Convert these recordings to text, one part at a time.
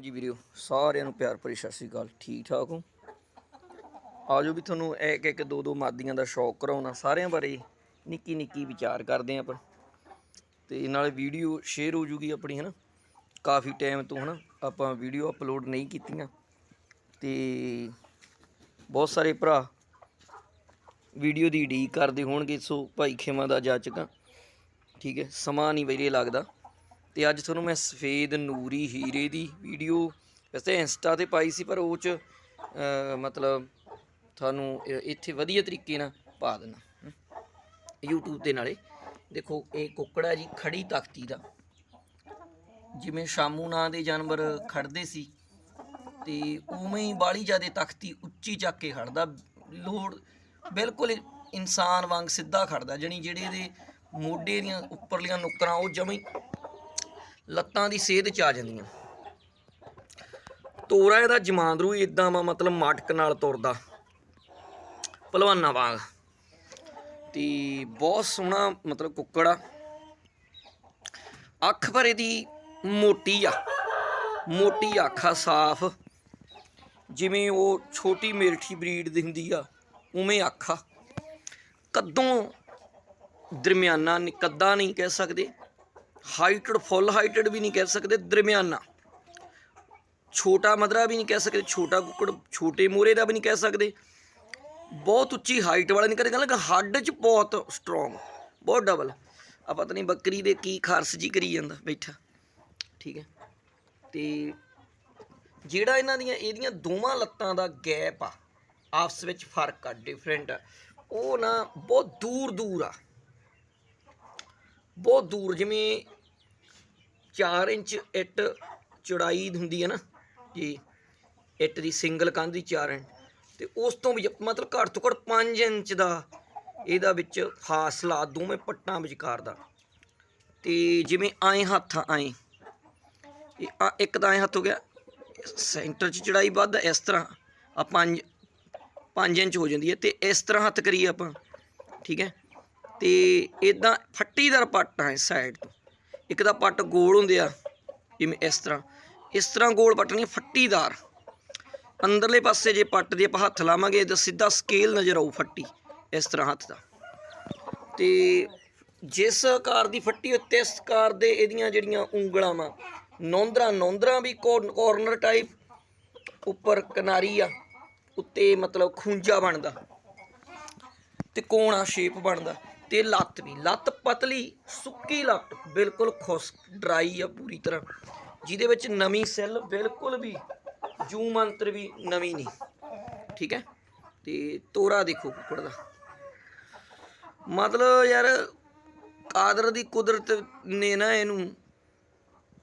ਹਾਂਜੀ ਵੀਰਿਓ ਸਾਰਿਆਂ ਨੂੰ ਪਿਆਰ ਭਰੀ ਸਤਿ ਸ੍ਰੀ ਅਕਾਲ। ਠੀਕ ਠਾਕ ਹੋ? ਆਜੋ ਵੀ ਤੁਹਾਨੂੰ ਇੱਕ ਇੱਕ ਦੋ ਦੋ ਮਾਦੀਆਂ ਦਾ ਸ਼ੌਕ ਕਰਾਉਣਾ, ਸਾਰਿਆਂ ਬਾਰੇ ਨਿੱਕੀ ਨਿੱਕੀ ਵਿਚਾਰ ਕਰਦੇ ਹਾਂ ਆਪਾਂ। ਤੇ ਨਾਲੇ ਵੀਡੀਓ ਸ਼ੇਅਰ ਹੋ ਜੂਗੀ ਆਪਣੀ, ਹਨਾ? ਕਾਫੀ ਟਾਈਮ ਤੋਂ, ਹਨਾ? ਆਪਾਂ ਵੀਡੀਓ ਅਪਲੋਡ ਨਹੀਂ ਕੀਤੀਆਂ। ਤੇ ਬਹੁਤ ਸਾਰੇ ਭਰਾ ਵੀਡੀਓ ਦੀ ਢੀਕ ਕਰਦੇ ਹੋਣਗੇ, ਸੋ ਭਾਈ ਖੇਮਾ ਦਾ ਜਾਚਕਾਂ ਠੀਕ ਹੈ? ਸਮਾਂ ਨਹੀਂ ਵੀਰੇ ਲੱਗਦਾ। ਤੇ ਅੱਜ ਤੁਹਾਨੂੰ ਮੈਂ ਸਫੇਦ ਨੂਰੀ ਹੀਰੇ ਦੀ ਵੀਡੀਓ ਵੈਸੇ ਇੰਸਟਾ ਤੇ ਪਾਈ ਸੀ, ਪਰ ਉਹ ਚ ਮਤਲਬ ਤੁਹਾਨੂੰ ਇੱਥੇ ਵਧੀਆ ਤਰੀਕੇ ਨਾਲ ਪਾ ਦੇਣਾ ਹਮ। YouTube ਤੇ ਨਾਲੇ। ਦੇਖੋ, ਇਹ ਕੁੱਕੜ ਹੈ ਜੀ ਖੜੀ ਤਖਤੀ ਦਾ। ਜਿਵੇਂ ਸ਼ਾਮੂ ਨਾਂ ਦੇ ਜਾਨਵਰ ਖੜਦੇ ਸੀ, ਤੇ ਉਵੇਂ ਹੀ ਬਾਲੀ ਜਿਆਦੇ ਤਖਤੀ ਉੱਚੀ ਚੱਕ ਕੇ ਖੜਦਾ। ਲੋੜ, ਬਿਲਕੁਲ ਇਨਸਾਨ ਵਾਂਗ ਸਿੱਧਾ ਖੜਦਾ, ਜਣੀ ਜਿਹੜੇ ਇਹਦੇ ਮੋਢੇ ਦੀਆਂ ਉੱਪਰਲੀਆਂ ਨੁਕਰਾਂ, ਉਹ ਜਮੀ ਲੱਤਾਂ ਦੀ ਸੇਧ ਚ ਆ ਜਾਂਦੀਆਂ। ਤੋਰਾ ਇਹਦਾ ਜਮਾਂਦਰੂ ਇਦਾਂ ਵਾ, ਮਤਲਬ ਮਾਟਕ ਨਾਲ ਤੁਰਦਾ। ਪਹਿਲਵਾਨਾਂ ਵਾਂਗ। ਤੇ ਬਹੁਤ ਸੋਹਣਾ ਮਤਲਬ ਕੁੱਕੜ ਆ। ਅੱਖ ਪਰ ਇਹਦੀ ਮੋਟੀ ਆ। ਮੋਟੀ ਅੱਖ ਆ, ਸਾਫ਼। ਜਿਵੇਂ ਉਹ ਛੋਟੀ ਮੇਰਠੀ ਬਰੀਡ ਦੀ ਹੁੰਦੀ ਆ, ਉਵੇਂ ਅੱਖ ਆ। ਕੱਦੋਂ ਦਰਮਿਆਨਾ ਨਹੀਂ ਕੱਦਾ ਨਹੀਂ ਕਹਿ ਸਕਦੇ। ਹਾਈਟਡ, ਫੁੱਲ ਹਾਈਟਡ ਵੀ ਨਹੀਂ ਕਹਿ ਸਕਦੇ, ਦਰਮਿਆਨਾ। ਛੋਟਾ ਮਦਰਾ ਵੀ ਨਹੀਂ ਕਹਿ ਸਕਦੇ, ਛੋਟਾ ਕੁੱਕੜ, ਛੋਟੇ ਮੋਰੇ ਦਾ ਵੀ ਨਹੀਂ ਕਹਿ ਸਕਦੇ। ਬਹੁਤ ਉੱਚੀ ਹਾਈਟ ਵਾਲਾ ਨਹੀਂ ਕਦੇ ਕਹਿੰਦਾ ਹੱਡ 'ਚ ਬਹੁਤ ਸਟਰੋਂਗ ਬਹੁਤ ਡਬਲ ਆ ਪਤਾ ਨਹੀਂ ਬੱਕਰੀ ਦੇ ਕੀ ਖਾਰਸ ਜੀ ਕਰੀ ਜਾਂਦਾ, ਬੈਠਾ। ਠੀਕ ਹੈ। ਤੇ ਜਿਹੜਾ ਇਹਨਾਂ ਦੀਆਂ, ਇਹਦੀਆਂ ਦੋਵਾਂ ਲੱਤਾਂ ਦਾ ਗੈਪ ਆ, ਆਪਸ ਵਿੱਚ ਫ਼ਰਕ ਆ ਡਿਫਰੈਂਟ ਆ। ਉਹ ਨਾ ਬਹੁਤ ਦੂਰ ਦੂਰ ਆ। ਬਹੁਤ ਦੂਰ, ਜਿਵੇਂ 4 ਇੰਚ ਇੱਟ ਚੌੜਾਈ ਹੁੰਦੀ ਹੈ ਨਾ, ਜੀ, ਇੱਟ ਦੀ ਸਿੰਗਲ ਕੰਧ ਦੀ 4 ਇੰਚ, ਤੇ ਉਸ ਤੋਂ ਵੀ ਮਤਲਬ ਘੱਟ ਤੋਂ ਘੱਟ 5 ਇੰਚ ਦਾ ਇਹਦਾ ਵਿੱਚ ਫਾਸਲਾ ਦੋਵੇਂ ਪੱਟਾਂ ਵਿਚਕਾਰ ਦਾ। ਤੇ ਜਿਵੇਂ ਆਏ ਹੱਥ ਐਂ ਇਹ ਆ, ਇੱਕ ਤਾਂ ਐਂ ਹੱਥ ਹੋ ਗਿਆ, ਸੈਂਟਰ 'ਚ ਚੜਾਈ ਵੱਧ ਇਸ ਤਰ੍ਹਾਂ ਆ 5 5 ਇੰਚ ਹੋ ਜਾਂਦੀ ਹੈ, ਤੇ ਇਸ ਤਰ੍ਹਾਂ ਹੱਥ ਕਰੀਏ ਆਪਾਂ, ਠੀਕ ਹੈ? ਤੇ ਇਦਾਂ ਫੱਟੀਦਾਰ ਪੱਟ ਆ ਸਾਈਡ ਤੋਂ। ਇੱਕ ਦਾ ਪੱਟ ਗੋਲ ਹੁੰਦੇ ਆ, ਜਿਵੇਂ ਇਸ ਤਰ੍ਹਾਂ। ਇਸ ਤਰ੍ਹਾਂ ਗੋਲ ਪੱਟ ਨਹੀਂ, ਫੱਟੀਦਾਰ। ਅੰਦਰਲੇ ਪਾਸੇ ਜੇ ਪੱਟ ਦੇ ਆਪਾਂ ਹੱਥ ਲਾਵਾਂਗੇ ਤਾਂ ਸਿੱਧਾ ਸਕੇਲ ਨਜ਼ਰ ਆਊ ਫੱਟੀ, ਇਸ ਤਰ੍ਹਾਂ ਹੱਥ ਦਾ। ਤੇ ਜਿਸ ਆਕਾਰ ਦੀ ਫੱਟੀ ਉੱਤੇ ਇਸ ਆਕਾਰ ਦੇ ਇਹਦੀਆਂ ਜਿਹੜੀਆਂ ਉਂਗਲਾਂ ਵਾ, ਨੌਂਦਰਾ ਨੌਂਦਰਾ ਵੀ ਕੋਰਨਰ ਟਾਈਪ ਉੱਪਰ ਕਿਨਾਰੀ ਆ, ਉੱਤੇ ਮਤਲਬ ਖੂੰਜਾ ਬਣਦਾ, ਤੇ ਕੋਣਾ ਸ਼ੇਪ ਬਣਦਾ। ਤੇ ਲੱਤ ਵੀ, ਲੱਤ ਪਤਲੀ, ਸੁੱਕੀ ਲੱਤ, ਬਿਲਕੁਲ ਖੁਸ਼ਕ ਡਰਾਈ ਆ ਪੂਰੀ ਤਰ੍ਹਾਂ। ਜਿਹਦੇ ਵਿੱਚ ਨਵੀਂ ਸੈੱਲ ਬਿਲਕੁਲ ਵੀ ਜੂ ਮੰਤਰ ਵੀ ਨਵੀਂ ਨਹੀਂ। ਠੀਕ ਹੈ? ਤੇ ਤੋਰਾ ਦੇਖੋ ਕੁੱਕੜ ਦਾ। ਮਤਲਬ ਯਾਰ ਕਾਦਰ ਦੀ ਕੁਦਰਤ ਨੇ ਨਾ ਇਹਨੂੰ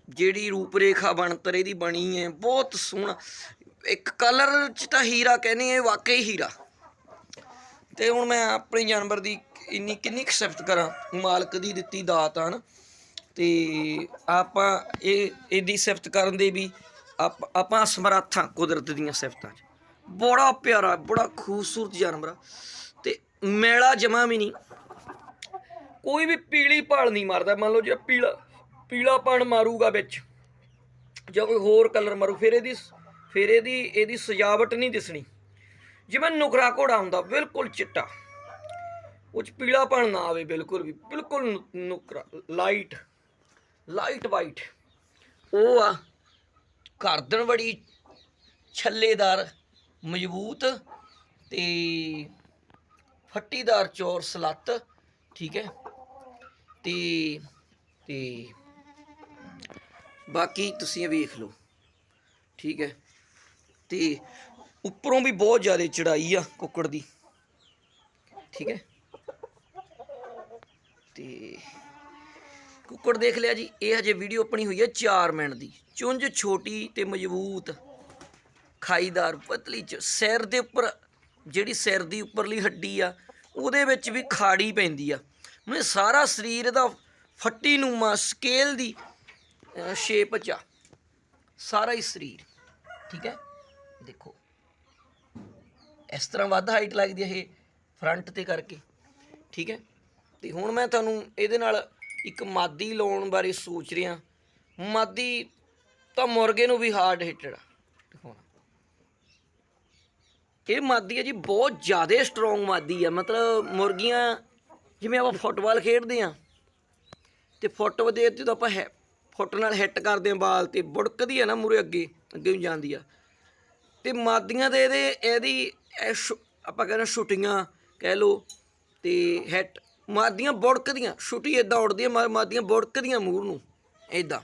ਜਿਹੜੀ ਰੂਪਰੇਖਾ ਬਣਤਰ ਇਹਦੀ ਬਣੀ ਹੈ, ਬਹੁਤ ਸੋਹਣਾ। ਇੱਕ ਕਲਰ ਚ ਤਾਂ ਹੀਰਾ ਕਹਿੰਦੇ ਇਹ ਵਾਕਈ ਹੀਰਾ। ਤੇ ਹੁਣ ਮੈਂ ਆਪਣੇ ਜਾਨਵਰ ਦੀ ਇੰਨੀ ਕਿੰਨੀ ਕੁ ਸਿਫਤ ਕਰਾਂ? ਮਾਲਕ ਦੀ ਦਿੱਤੀ ਦਾਤ ਆ ਨਾ। ਤੇ ਆਪਾਂ ਇਹ, ਇਹਦੀ ਸਿਫਤ ਕਰਨ ਦੇ ਵੀ ਆਪਾਂ ਸਮਰੱਥਾਂ ਕੁਦਰਤ ਦੀਆਂ ਸਿਫਤਾਂ 'ਚ। ਬੜਾ ਪਿਆਰਾ, ਬੜਾ ਖੂਬਸੂਰਤ ਜਾਨਵਰ ਆ। ਤੇ ਮੇਲਾ ਜਮਾ ਵੀ ਨਹੀਂ। ਕੋਈ ਵੀ ਪੀਲੀ ਭਾਲ ਨਹੀਂ ਮਾਰਦਾ। ਮੰਨ ਲਓ ਜੇ ਪੀਲਾ ਪੀਲਾ ਪਣ ਮਾਰੂਗਾ ਵਿੱਚ, ਜਾਂ ਕੋਈ ਹੋਰ ਕਲਰ ਮਾਰੂ, ਫਿਰ ਇਹਦੀ ਫਿਰ ਇਹਦੀ ਇਹਦੀ ਸਜਾਵਟ ਨਹੀਂ ਦਿਸਣੀ। ਜਿਵੇਂ ਨੁਕਰਾ ਘੋੜਾ ਹੁੰਦਾ, ਬਿਲਕੁਲ ਚਿੱਟਾ। ਉਹ ਚ ਪੀਲਾਪਣ ਨਾ ਆਵੇ, ਬਿਲਕੁਲ ਵੀ, ਬਿਲਕੁਲ ਨੁਕਰਾ, ਲਾਈਟ ਲਾਈਟ ਵਾਈਟ। ਉਹ ਆ ਕਰਦਣ ਬੜੀ ਛੱਲੇਦਾਰ, ਮਜ਼ਬੂਤ ਤੇ ਫੱਟੀਦਾਰ ਚੋਰ ਸਲੱਤ, ਠੀਕ ਹੈ? ਤੇ ਤੇ ਬਾਕੀ ਤੁਸੀਂ ਇਹ ਵੇਖ ਲਓ, ਠੀਕ ਹੈ? ਤੇ ਉੱਪਰੋਂ ਵੀ ਬਹੁਤ ਜ਼ਿਆਦਾ ਚੜਾਈ ਆ ਕੁੱਕੜ ਦੀ। ਠੀਕ ਹੈ। ਤੇ ਕੁੱਕੜ ਦੇਖ ਲਿਆ ਜੀ, ਇਹ ਹਜੇ ਵੀਡੀਓ ਆਪਣੀ ਹੋਈ ਹੈ 4 ਮਿੰਟ ਦੀ। ਚੁੰਝ ਛੋਟੀ ਤੇ ਮਜ਼ਬੂਤ। ਖਾਈਦਾਰ ਪਤਲੀ ਚ, ਸਿਰ ਦੇ ਉੱਪਰ, ਜਿਹੜੀ ਸਿਰ ਦੀ ਉੱਪਰਲੀ ਹੱਡੀ ਆ, ਉਹਦੇ ਵਿੱਚ ਵੀ ਖਾੜੀ ਪੈਂਦੀ ਆ। ਮਤਲਬ ਸਾਰਾ ਸਰੀਰ ਦਾ ਫੱਟੀ ਨੂਮਾ ਸਕੇਲ ਦੀ ਸ਼ੇਪ ਚ ਆ। ਸਾਰਾ ਹੀ ਸਰੀਰ। ਠੀਕ ਹੈ। ਦੇਖੋ। ਇਸ ਤਰ੍ਹਾਂ ਵੱਧ ਹਾਈਟ ਲੱਗਦੀ ਹੈ ਇਹ ਫਰੰਟ ਤੇ ਕਰਕੇ। ਠੀਕ ਹੈ? ਤੇ ਹੁਣ ਮੈਂ ਤੁਹਾਨੂੰ ਇਹਦੇ ਨਾਲ ਇੱਕ ਮਾਦੀ ਲਾਉਣ ਬਾਰੇ ਸੋਚ ਰਿਹਾ। ਮਾਦੀ ਤਾਂ ਮੁਰਗੇ ਨੂੰ ਵੀ ਹਾਰਡ ਹਿੱਟਡ ਆ। ਦਿਖਾਉਣਾ ਇਹ ਮਾਦੀ ਹੈ ਜੀ, ਬਹੁਤ ਜ਼ਿਆਦਾ ਸਟਰੋਂਗ ਮਾਦੀ ਆ। ਮਤਲਬ ਮੁਰਗੀਆਂ, ਜਿਵੇਂ ਆਪਾਂ ਫੁੱਟਬਾਲ ਖੇਡਦੇ ਆ, ਤੇ ਫੁੱਟ ਦੇ ਜਦੋਂ ਆਪਾਂ ਹੈ- ਫੁੱਟ ਨਾਲ ਹਿੱਟ ਕਰਦੇ ਆ ਬਾਲ ਤੇ, ਬੁੜਕਦੀ ਆ ਨਾ ਮੂਰੇ ਅੱਗੇ ਅੱਗੇ ਨੂੰ ਜਾਂਦੀ ਆ। ਤੇ ਮਾਦੀਆਂ ਦੇ ਇਹਦੇ, ਇਹਦੀ ਇਹ ਸ਼ੁ- ਆਪਾਂ ਕਹਿੰਦੇ ਛੁੱਟੀਆਂ ਕਹਿ ਲੋ ਤੇ ਹੈਟ, ਮਾਦੀਆਂ ਬੁੜਕਦੀਆਂ ਛੁੱਟੀ ਇਦਾਂ ਉੜਦੀਆਂ ਮਾ- ਮਾਦੀਆਂ ਬੁੜਕਦੀਆਂ ਮੂਰ ਨੂੰ ਇਦਾਂ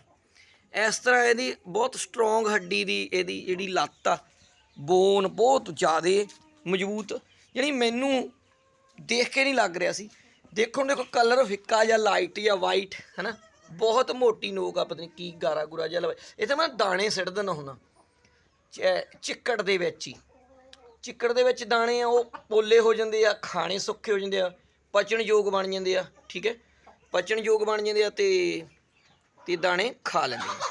ਇਸ ਤਰ੍ਹਾਂ ਇਹਦੀ ਬਹੁਤ ਸਟਰੋਂਗ ਹੱਡੀ ਦੀ ਇਹਦੀ ਜਿਹੜੀ ਲੱਤ ਆ ਬੋਨ ਬਹੁਤ ਜ਼ਿਆਦਾ ਮਜ਼ਬੂਤ ਜਿਹੜੀ ਮੈਨੂੰ ਦੇਖ ਕੇ ਨਹੀਂ ਲੱਗ ਰਿਹਾ ਸੀ। ਦੇਖੋ ਦੇਖੋ ਕਲਰ ਫਿੱਕਾ ਜਾਂ ਲਾਈਟ ਜਾਂ ਵਾਈਟ ਹੈਨਾ? ਬਹੁਤ ਮੋਟੀ ਨੋਕ ਆ, ਪਤਾ ਨਹੀਂ ਕੀ ਗਾਰਾ ਗੁਰਾ ਜਿਹਾ ਲਵੇ ਇਹ ਤਾਂ ਮੈਂ ਦਾਣੇ ਸਿੱਟ ਦਿੰਦਾ ਹੁੰਦਾ। ਚ- ਚਿੱਕੜ ਦੇ ਵਿੱਚ ਹੀ। ਚਿੱਕੜ ਦੇ ਵਿੱਚ ਦਾਣੇ ਆ, ਉਹ ਪੋਲੇ ਹੋ ਜਾਂਦੇ ਆ, ਖਾਣੇ ਸੁੱਕੇ ਹੋ ਜਾਂਦੇ ਆ ਪਚਣ ਯੋਗ ਬਣ ਜਾਂਦੇ ਆ, ਠੀਕ ਹੈ? ਪਚਣ ਯੋਗ ਬਣ ਜਾਂਦੇ ਆ ਤੇ ਤੇ ਦਾਣੇ ਖਾ ਲੈਂਦੇ ਆ।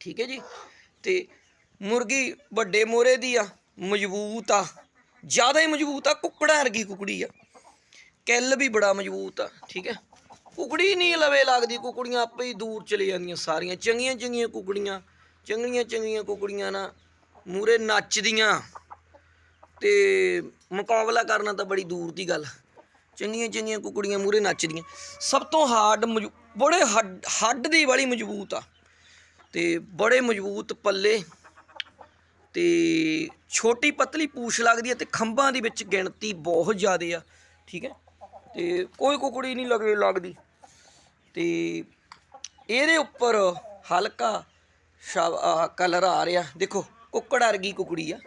ਠੀਕ ਹੈ ਜੀ? ਤੇ ਮੁਰਗੀ ਵੱਡੇ ਮੋਰੇ ਦੀ ਆ, ਮਜ਼ਬੂਤ ਆ, ਜ਼ਿਆਦਾ ਹੀ ਮਜ਼ਬੂਤ ਆ, ਕੁੱਕੜਾਂ ਵਰਗੀ ਕੁਕੜੀ ਆ। ਕਿੱਲ ਵੀ ਬੜਾ ਮਜ਼ਬੂਤ ਆ, ਠੀਕ ਹੈ? ਕੁਕੜੀ ਨਹੀਂ ਲਵੇ ਲੱਗਦੀ, ਕੁਕੜੀਆਂ ਆਪੇ ਹੀ ਦੂਰ ਚਲੇ ਜਾਂਦੀਆਂ ਸਾਰੀਆਂ ਚੰਗੀਆਂ ਚੰਗੀਆਂ ਕੁਕੜੀਆਂ ਚੰਗੀਆਂ ਚੰਗੀਆਂ ਕੁਕੜੀਆਂ ਨਾ ਮੂਰੇ ਨੱਚਦੀਆਂ। ਤੇ ਮੁਕਾਬਲਾ ਕਰਨਾ ਤਾਂ ਬੜੀ ਦੂਰ ਦੀ ਗੱਲ। ਚੰਗੀਆਂ ਚੰਗੀਆਂ ਕੁਕੜੀਆਂ ਮੂਰੇ ਨੱਚਦੀਆਂ। ਸਭ ਤੋਂ ਹਾਰਡ ਬੜੇ ਹੱਡ ਹੱਡ ਦੀ ਵਾਲੀ ਮਜ਼ਬੂਤ ਆ। ਤੇ ਬੜੇ ਮਜ਼ਬੂਤ ਪੱਲੇ ਤੇ ਛੋਟੀ ਪਤਲੀ ਪੂਛ ਲੱਗਦੀ ਹੈ ਤੇ ਖੰਭਾਂ ਦੇ ਵਿੱਚ ਗਿਣਤੀ ਬਹੁਤ ਜ਼ਿਆਦਾ ਆ, ਠੀਕ ਹੈ? ਤੇ ਕੋਈ ਕੁਕੜੀ ਨਹੀਂ ਲੱਗੇ, ਲੱਗਦੀ। ਤੇ ਇਹਦੇ ਉੱਪਰ ਹਲਕਾ ਕਲਰ ਆ ਰਿਹਾ। ਦੇਖੋ, ਕੁੱਕੜ ਵਰਗੀ ਕੁਕੜੀ ਆ,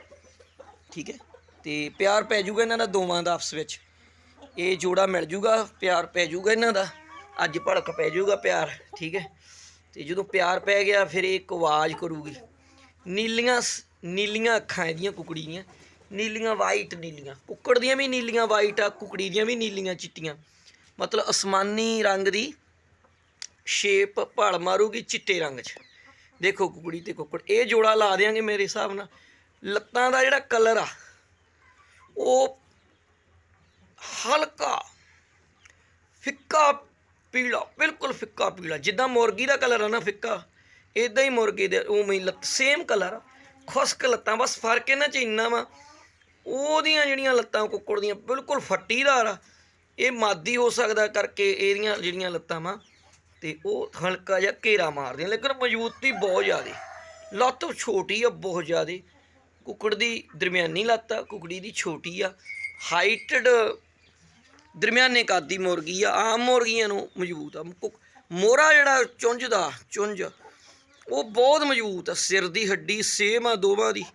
ਠੀਕ ਹੈ? ਤੇ ਪਿਆਰ ਪੈ ਜਾਊਗਾ ਇਹਨਾਂ ਦਾ ਦੋਵਾਂ ਦਾ ਆਪਸ ਵਿੱਚ। ਇਹ ਜੋੜਾ ਮਿਲ ਜੂਗਾ, ਪਿਆਰ ਪੈ ਜਾਊਗਾ ਇਹਨਾਂ ਦਾ। ਅੱਜ ਭੜਕ ਪੈ ਜਾਊਗਾ ਪਿਆਰ, ਠੀਕ ਹੈ? ਤੇ ਜਦੋਂ ਪਿਆਰ ਪੈ ਗਿਆ, ਫਿਰ ਇਹ ਇੱਕ ਆਵਾਜ਼ ਕਰੂਗੀ। ਨੀਲੀਆਂ ਸ- ਨੀਲੀਆਂ ਅੱਖਾਂ ਇਹਦੀਆਂ ਕੁਕੜੀ ਦੀਆਂ ਨੀਲੀਆਂ ਵਾਈਟ ਨੀਲੀਆਂ। ਕੁੱਕੜ ਦੀਆਂ ਵੀ ਨੀਲੀਆਂ ਵਾਈਟ ਆ, ਕੁਕੜੀ ਦੀਆਂ ਵੀ ਨੀਲੀਆਂ ਚਿੱਟੀਆਂ। ਮਤਲਬ ਅਸਮਾਨੀ ਰੰਗ ਦੀ ਸ਼ੇਪ ਭੜ ਮਾਰੂਗੀ ਚਿੱਟੇ ਰੰਗ 'ਚ। ਦੇਖੋ ਕੁਕੜੀ ਤੇ ਕੁੱਕੜ। ਇਹ ਜੋੜਾ ਲਾ ਦੇਾਂਗੇ ਮੇਰੇ ਹਿਸਾਬ ਨਾਲ। ਲੱਤਾਂ ਦਾ ਜਿਹੜਾ ਕਲਰ ਆ ਉਹ ਹਲਕਾ ਫਿੱਕਾ ਪੀਲਾ, ਬਿਲਕੁਲ ਫਿੱਕਾ ਪੀਲਾ। ਜਿੱਦਾਂ ਮੁਰਗੀ ਦਾ ਕਲਰ ਆ ਨਾ ਫਿੱਕਾ ਇਦਾਂ ਹੀ ਮੁਰਗੇ ਦੇ ਉਵੇਂ ਲੱਤ ਸੇਮ ਕਲਰ ਖੁਸ਼ਕ ਲੱਤਾਂ, ਬਸ ਫ਼ਰਕ ਇਹਨਾਂ 'ਚ ਇੰਨਾ ਵਾ। ਉਹਦੀਆਂ ਜਿਹੜੀਆਂ ਲੱਤਾਂ, ਕੁੱਕੜ ਦੀਆਂ, ਬਿਲਕੁਲ ਫੱਟੀਦਾਰ ਆ। ਇਹ ਮਾਦੀ ਹੋ ਸਕਦਾ ਕਰਕੇ ਇਹਦੀਆਂ ਜਿਹੜੀਆਂ ਲੱਤਾਂ ਵਾ, ਤੇ ਉਹ ਹਲਕਾ ਜਿਹਾ ਘੇਰਾ ਮਾਰਦੀਆਂ। ਲੇਕਿਨ ਮਜ਼ਬੂਤੀ ਬਹੁਤ ਜ਼ਿਆਦੀ। ਲੱਤ ਛੋਟੀ ਆ, ਬਹੁਤ ਜ਼ਿਆਦੀ। ਕੁੱਕੜ ਦੀ ਦਰਮਿਆਨੀ ਲੱਤ ਆ, ਕੁਕੜੀ ਦੀ ਛੋਟੀ ਆ, ਹਾਈਟਡ ਦਰਮਿਆਨੇ ਕੱਦ ਦੀ ਮੁਰਗੀ ਆ, ਆਮ ਮੁਰਗੀਆਂ ਨੂੰ ਮਜ਼ਬੂਤ ਆ। ਕੁੱਕ- ਮੋਹਰਾ ਜਿਹੜਾ ਚੁੰਝ ਦਾ, ਚੁੰਝ, ਉਹ ਬਹੁਤ ਮਜ਼ਬੂਤ ਆ, ਸਿਰ ਦੀ ਹੱਡੀ ਸੇਮ ਆ ਦੋਵਾਂ ਦੀ,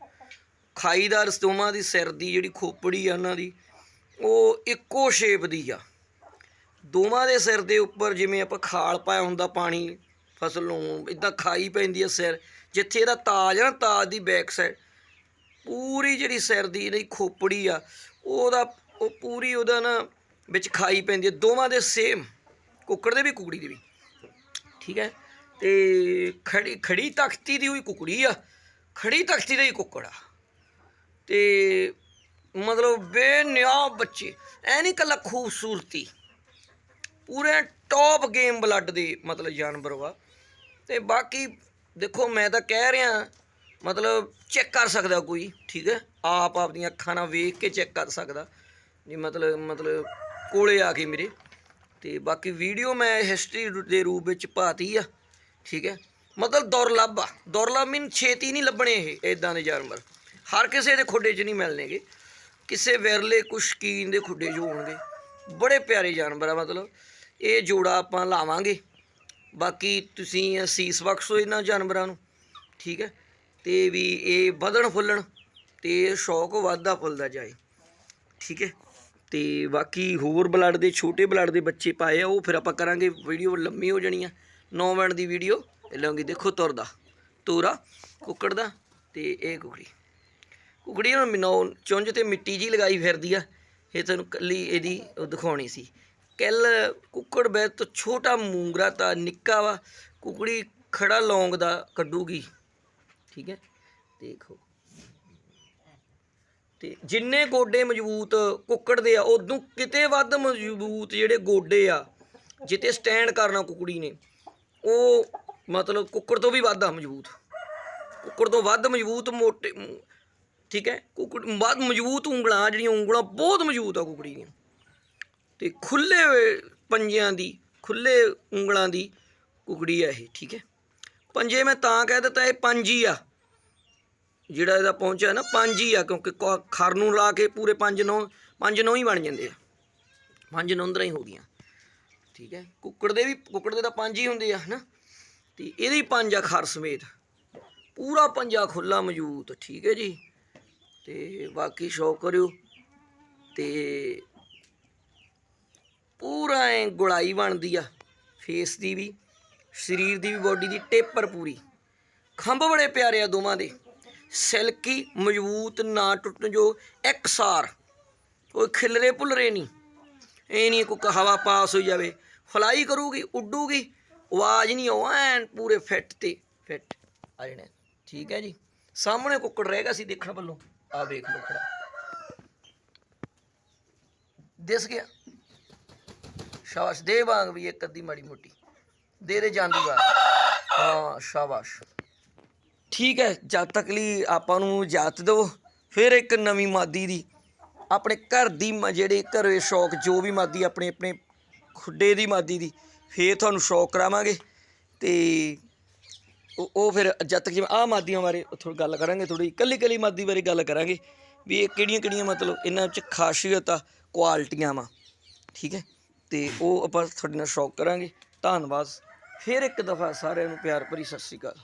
ਖਾਈਦਾਰ ਦੋਵਾਂ ਦੀ, ਸਿਰ ਦੀ ਜਿਹੜੀ ਖੋਪੜੀ ਆ ਉਹਨਾਂ ਦੀ, ਉਹ ਇੱਕੋ ਸ਼ੇਪ ਦੀ ਆ। ਦੋਵਾਂ ਦੇ ਸਿਰ ਦੇ ਉੱਪਰ ਜਿਵੇਂ ਆਪਾਂ ਖਾਲ ਪਾਇਆ ਹੁੰਦਾ ਪਾਣੀ, ਫਸਲ ਨੂੰ ਇਦਾਂ ਖਾਈ ਪੈਂਦੀ ਆ ਸਿਰ, ਜਿੱਥੇ ਇਹਦਾ ਤਾਜ ਆ ਨਾ, ਤਾਜ ਦੀ ਬੈਕ ਸਾਈਡ ਪੂਰੀ ਜਿਹੜੀ ਸਿਰ ਦੀ ਇਹਦੀ ਖੋਪੜੀ ਆ, ਉਹਦਾ ਉਹ ਪੂਰੀ ਉਹਦਾ ਨਾ ਵਿੱਚ ਖਾਈ ਪੈਂਦੀ ਹੈ ਦੋਵਾਂ ਦੇ ਸੇਮ ਕੁੱਕੜ ਦੇ ਵੀ, ਕੁਕੜੀ ਦੇ ਵੀ। ਠੀਕ ਹੈ? ਤੇ ਖੜੀ ਖੜੀ ਤਖਤੀ ਦੀ ਹੋਈ ਕੁਕੜੀ ਆ। ਖੜੀ ਤਖਤੀ ਦਾ ਹੀ ਕੁੱਕੜ ਆ। ਤੇ ਮਤਲਬ ਬੇਨਿਆ ਬੱਚੇ, ਐ ਨਹੀਂ ਕੱਲਾ ਖੂਬਸੂਰਤੀ। ਪੂਰੇ ਟੌਪ ਗੇਮ ਬਲੱਡ ਦੇ ਮਤਲਬ ਜਾਨਵਰ ਵਾ। ਤੇ ਬਾਕੀ ਦੇਖੋ, ਮੈਂ ਤਾਂ ਕਹਿ ਰਿਹਾ ਮਤਲਬ ਚੈੱਕ ਕਰ ਸਕਦਾ ਕੋਈ, ਠੀਕ ਹੈ? ਆਪ ਆਪਦੀਆਂ ਅੱਖਾਂ ਨਾਲ ਵੇਖ ਕੇ ਚੈੱਕ ਕਰ ਸਕਦਾ। ਜੀ ਮਤਲਬ ਮਤਲਬ ਕੋਲੇ ਆ ਕੇ ਮੇਰੇ। ਤੇ ਬਾਕੀ ਵੀਡੀਓ ਮੈਂ ਹਿਸਟਰੀ ਦੇ ਰੂਪ ਵਿੱਚ ਪਾਤੀ ਆ, ਠੀਕ ਹੈ? ਮਤਲਬ ਦੁਰਲੱਭ ਆ। ਦੁਰਲੱਭ ਮੀਨ ਛੇਤੀ ਨਹੀਂ ਲੱਭਣੇ ਇਹ ਇਦਾਂ ਦੇ ਜਾਨਵਰ। ਹਰ ਕਿਸੇ ਦੇ ਖੁੱਡੇ 'ਚ ਨਹੀਂ ਮਿਲਣਗੇ। ਕਿਸੇ ਵਿਰਲੇ ਕੁਛ ਸ਼ਕੀਨ ਦੇ ਖੁੱਡੇ 'ਚ ਹੋਣਗੇ। ਬੜੇ ਪਿਆਰੇ ਜਾਨਵਰ ਆ, ਮਤਲਬ। ਇਹ ਜੋੜਾ ਆਪਾਂ ਲਾਵਾਂਗੇ। ਬਾਕੀ ਤੁਸੀਂ ਸੀਸ ਬਖਸ਼ੋ ਇਹਨਾਂ ਜਾਨਵਰਾਂ ਨੂੰ, ਠੀਕ ਹੈ? ਤੇ ਵੀ ਇਹ ਵਧਣ ਫੁੱਲਣ ਤੇ ਸ਼ੌਕ ਵੱਧਦਾ ਫੁੱਲਦਾ ਜਾਏ। ਠੀਕ ਹੈ? ਤੇ ਬਾਕੀ ਹੋਰ ਬਲੱਡ ਦੇ ਛੋਟੇ ਬਲੱਡ ਦੇ ਬੱਚੇ ਪਾਏ ਆ, ਉਹ ਫਿਰ ਆਪਾਂ ਕਰਾਂਗੇ ਵੀਡੀਓ ਲੰਮੀ ਹੋ ਜਾਣੀ ਆ। 9 ਮਿੰਟ ਦੀ ਵੀਡੀਓ ਲਾਂਗੇ ਦੇਖੋ ਤੁਰਦਾ। ਤੋਰਾ ਕੁੱਕੜ ਦਾ ਤੇ ਇਹ ਕੁਕੜੀ। ਕੁਕੜੀ ਨੂੰ ਮਿਨੋ ਚੁੰਝ ਤੇ ਮਿੱਟੀ ਜੀ ਲਗਾਈ ਫਿਰਦੀ ਆ। ਇਹ ਤੁਹਾਨੂੰ ਕੱਲੀ ਇਹਦੀ ਉਹ ਦਿਖਾਉਣੀ ਸੀ। ਕਿੱਲ ਕੁੱਕੜ ਬੈ ਤੋਂ ਛੋਟਾ ਮੂੰਗਰਾ ਤਾਂ ਨਿੱਕਾ ਵਾ, ਕੁਕੜੀ ਖੜਾ ਲੌਂਗ ਦਾ ਕੱਢੂਗੀ। ਠੀਕ ਹੈ? ਦੇਖੋ। ਤੇ ਜਿੰਨੇ ਗੋਡੇ ਮਜ਼ਬੂਤ ਕੁੱਕੜ ਦੇ ਆ, ਉਦੋਂ ਕਿਤੇ ਵੱਧ ਮਜ਼ਬੂਤ ਜਿਹੜੇ ਗੋਡੇ ਆ ਜਿੱਤੇ ਸਟੈਂਡ ਕਰਨਾ ਕੁਕੜੀ ਨੇ, ਉਹ ਮਤਲਬ ਕੁੱਕੜ ਤੋਂ ਵੀ ਵੱਧ ਆ ਮਜ਼ਬੂਤ। ਕੁੱਕੜ ਤੋਂ ਵੱਧ ਮਜ਼ਬੂਤ ਮੋਟੇ, ਠੀਕ ਹੈ? ਕੁੱਕੜ ਵੱਧ ਮਜ਼ਬੂਤ ਉਂਗਲਾਂ, ਜਿਹੜੀਆਂ ਉਂਗਲਾਂ ਬਹੁਤ ਮਜ਼ਬੂਤ ਆ ਕੁਕੜੀ ਦੀਆਂ। ਤੇ ਖੁੱਲੇ ਪੰਜਿਆਂ ਦੀ ਖੁੱਲੇ ਉਂਗਲਾਂ ਦੀ ਕੁਕੜੀ ਆ ਇਹ, ਠੀਕ ਹੈ? ਪੰਜੇ ਮੈਂ ਤਾਂ ਕਹਿ ਦਿੱਤਾ ਇਹ ਪੰਜ ਹੀ ਆ, ਜਿਹੜਾ ਇਹਦਾ ਪਹੁੰਚਿਆ ਨਾ, ਪੰਜ ਹੀ ਆ, ਕਿਉਂਕਿ ਕ- ਖਰ ਨੂੰ ਲਾ ਕੇ ਪੂਰੇ ਪੰਜ ਨੌ ਪੰਜ ਨੌ ਹੀ ਬਣ ਜਾਂਦੇ ਆ। ਪੰਜ ਨੌਂਦਰਾਂ ਹੀ ਹੋ ਗਈਆਂ। ਠੀਕ ਹੈ? ਕੁੱਕੜ ਦੇ ਵੀ, ਕੁੱਕੜ ਦੇ ਤਾਂ ਪੰਜ ਹੀ ਹੁੰਦੇ ਆ, ਹਨਾ? ਤੇ ਇਹਦੇ ਹੀ ਪੰਜ ਆ ਖਰ ਸਮੇਤ। ਪੂਰਾ ਪੰਜਾ ਖੁੱਲਾ ਮੌਜੂਦ ਠੀਕ ਹੈ ਜੀ? ਤੇ ਬਾਕੀ ਸ਼ੌਕ ਕਰਿਓ। ਤੇ ਪੂਰਾ ਐ ਗੁਲਾਈ ਬਣਦੀ ਆ, ਫੇਸ ਦੀ ਵੀ। ਸਰੀਰ ਦੀ ਵੀ ਬੋਡੀ ਦੀ ਟੇਪਰ ਪੂਰੀ ਖੰਭ ਬੜੇ ਪਿਆਰੇ ਆ ਦੋਵਾਂ ਦੇ। ਸਿਲਕੀ, ਮਜ਼ਬੂਤ, ਨਾ ਟੁੱਟਣ ਜੋ ਇਕਸਾਰ ਕੋਈ ਖਿਲਰੇ ਭੁਲਰੇ ਨਹੀਂ। ਇਹ ਨਹੀਂ ਕੋਈ ਹਵਾ ਪਾਸ ਹੋ ਜਾਵੇ। ਫਲਾਈ ਕਰੂਗੀ, ਉੱਡੂਗੀ, ਆਵਾਜ਼ ਨਹੀਂ ਆਉਂ, ਐਨ ਪੂਰੇ ਫਿੱਟ ਤੇ ਫਿੱਟ ਆ ਜਣੇ। ਠੀਕ ਹੈ ਜੀ। ਸਾਹਮਣੇ ਕੁੱਕੜ ਰਹੇਗਾ ਸੀ ਦੇਖਣ ਵੱਲੋਂ। ਆ ਵੇਖ ਲੋ ਖੜਾ। ਦਿਸ ਗਿਆ। ਸ਼ਾਬਾਸ਼। ਦੇ ਵਾਂਗ ਵੀ ਇੱਕ ਅੱਧੀ ਮਾੜੀ ਮੋਟੀ। ਦੇ ਦੇ ਜਾਂਦੀ ਵਾ ਹਾਂ, ਸ਼ਾਬਾਸ਼। ਠੀਕ ਹੈ, ਜਦ ਤੱਕ ਲਈ ਆਪਾਂ ਨੂੰ ਜਾਤ ਦਿਓ, ਫਿਰ ਇੱਕ ਨਵੀਂ ਮਾਦੀ ਦੀ। ਆਪਣੇ ਘਰ ਦੀ ਮ- ਜਿਹੜੇ ਘਰੇ ਸ਼ੌਕ, ਜੋ ਵੀ ਮਾਦੀ, ਆਪਣੇ ਆਪਣੇ ਖੁੱਡੇ ਦੀ ਮਾਦੀ ਦੀ, ਫੇਰ ਤੁਹਾਨੂੰ ਸ਼ੌਕ ਕਰਾਵਾਂਗੇ। ਤੇ ਉਹ ਫਿਰ ਜਦ ਤੱਕ ਜਿਵੇਂ ਆਹ ਮਾਦੀਆਂ ਬਾਰੇ ਥੋੜੀ ਗੱਲ ਕਰਾਂਗੇ ਥੋੜੀ ਇਕੱਲੀ ਇਕੱਲੀ ਮਾਦੀ ਬਾਰੇ ਗੱਲ ਕਰਾਂਗੇ, ਵੀ ਇਹ ਕਿਹੜੀਆਂ ਕਿਹੜੀਆਂ ਮਤਲਬ ਇਹਨਾਂ ਵਿੱਚ ਖਾਸੀਅਤ ਆ, ਕੁਆਲਿਟੀਆਂ ਵਾ। ਠੀਕ ਹੈ, ਤੇ ਉਹ ਆਪਾਂ ਤੁਹਾਡੇ ਨਾਲ ਸ਼ੌਕ ਕਰਾਂਗੇ। ਧੰਨਵਾਦ। ਫਿਰ ਇੱਕ ਦਫਾ ਸਾਰਿਆਂ ਨੂੰ ਪਿਆਰ ਭਰੀ ਸਤਿ ਸ਼੍ਰੀ ਅਕਾਲ।